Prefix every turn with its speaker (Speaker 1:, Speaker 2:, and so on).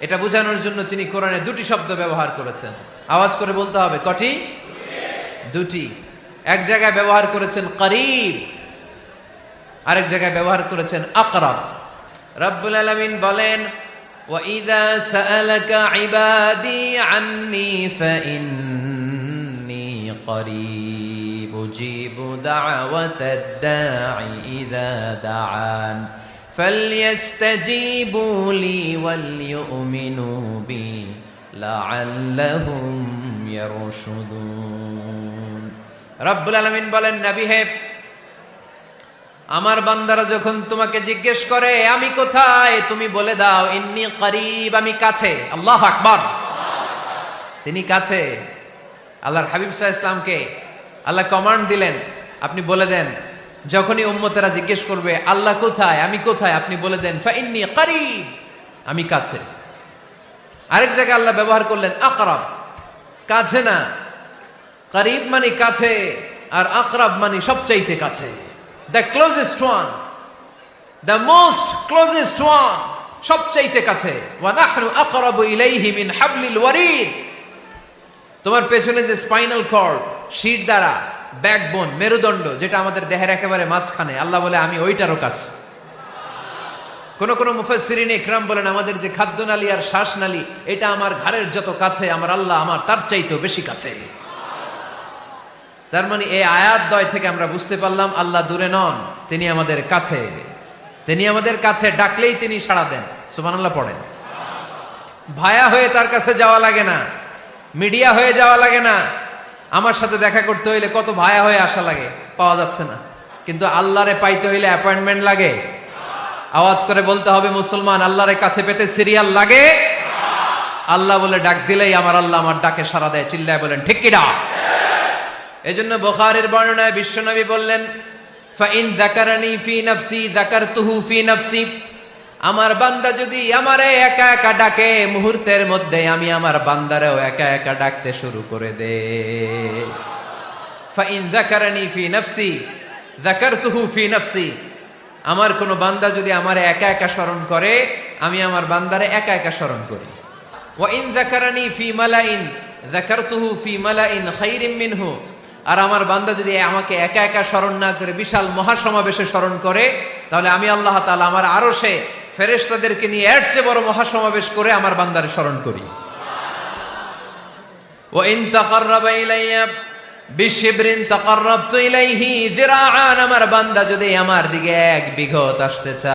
Speaker 1: এটা বোঝানোর জন্য তিনি কোরআনে দুটি শব্দ ব্যবহার করেছেন আওয়াজ করে বলতে হবে কটি দুটি এক জায়গায় ব্যবহার করেছেন করিব আরেক জায়গায় ব্যবহার করেছেন আকরাব রব্বুল আলামিন বলেন وَإِذَا سَأَلَكَ عِبَادِي عَنِّي فَإِنِّي قَرِيبٌ أُجِيبُ دَعْوَةَ الدَّاعِ إِذَا دَعَانِ فَلْيَسْتَجِيبُوا لِي وَلْيُؤْمِنُوا بِي لَعَلَّهُمْ يَرْشُدُونَ রব্বুল আলামিন বলেন নবী হে আমার বান্দারা যখন তোমাকে জিজ্ঞেস করে আমি কোথায় তুমি বলে দাও ইন্নি করিব আমি কাছে আল্লাহ আকবর তিনি কাছে আল্লাহর হাবিব সাহা ইসলামকে আল্লাহ কমান্ড দিলেন আপনি বলে দেন যখনই উম্মতেরা জিজ্ঞেস করবে, আল্লাহ কোথায়? আমি কোথায়? আপনি বলে দেন, ফাইন্নি করিব। আমি কাছে। আরেক জায়গায় আল্লাহ ব্যবহার করলেন, আকরাব। কাছে না। করিব মানে কাছে, আর আকরাব মানে সবচাইতে কাছে। The closest one the most closest one সবচাইতে কাছে। তোমার পেছনে যে স্পাইনাল কর্ড, শির দ্বারা ব্যাকবোন মেরুদণ্ড, যেটা আমাদের দেহের একেবারে মাঝখানে। আল্লাহ বলে, আমি ওইটারও কাছে কোন কোন মুফাসসিরিন ইকরাম বলেন, আমাদের যে খাদ্যনালী আর শ্বাসনালী, এটা আমার ঘাড়ের যত কাছে, আমার আল্লাহ আমার, তার চাইতেও বেশি কাছে। তার মানে এই আয়াত দয় থেকে আমরা বুঝতে পারলাম, আল্লাহ দূরে নন, তিনি আমাদের কাছে। তিনি আমাদের কাছে, ডাকলেই তিনি সাড়া দেন। সুবহানাল্লাহ পড়েন। ভায়া হয়ে তার কাছে যাওয়া লাগে না, মিডিয়া হয়ে যাওয়া লাগে না আমার সাথে দেখা করতে হইলে কত ভায়া হয়ে আসা লাগে, পাওয়া যাচ্ছে না। কিন্তু আল্লাহরে পাইতে হইলে অ্যাপয়েন্টমেন্ট লাগে। আওয়াজ করে বলতে হবে, মুসলমান, আল্লাহরে কাছে পেতে সিরিয়াল লাগে? আল্লাহ বলে, ডাক দিলেই আমার আল্লাহ আমার ডাকে সারা দেয়। চিল্লায় বলেন, ঠিক কিনা এজন্য বুখারীর বর্ণনায় বিশ্বনবী বললেন ফাইন যাকারানি ফি নাফসি যাকারতুহু ফি নাফসি। আমার বান্দা যদি আমারে একা একা ডাকে, মুহূর্তের মধ্যে আমি আমার বান্দারেও একা একা ডাকতে শুরু করে দে। আমার কোন বান্দা যদি আমার একা একা স্মরণ করে, আমি আমার বান্দারে একা একা স্মরণ করি। আর আমার বান্দা যদি আমাকে একা একা স্মরণ না করে, বিশাল মহাসমাবেশে স্মরণ করে, তাহলে আমি আল্লাহ তাআলা আমার আরও ফেরেশতাদেরকে নিয়ে এর চেয়ে বড় মহাসমাবেশ করে আমার বান্দারে স্মরণ করি। ও বিশিবরিন আমার বান্দা যদি আমার দিকে এক বিঘত আসতে চায়।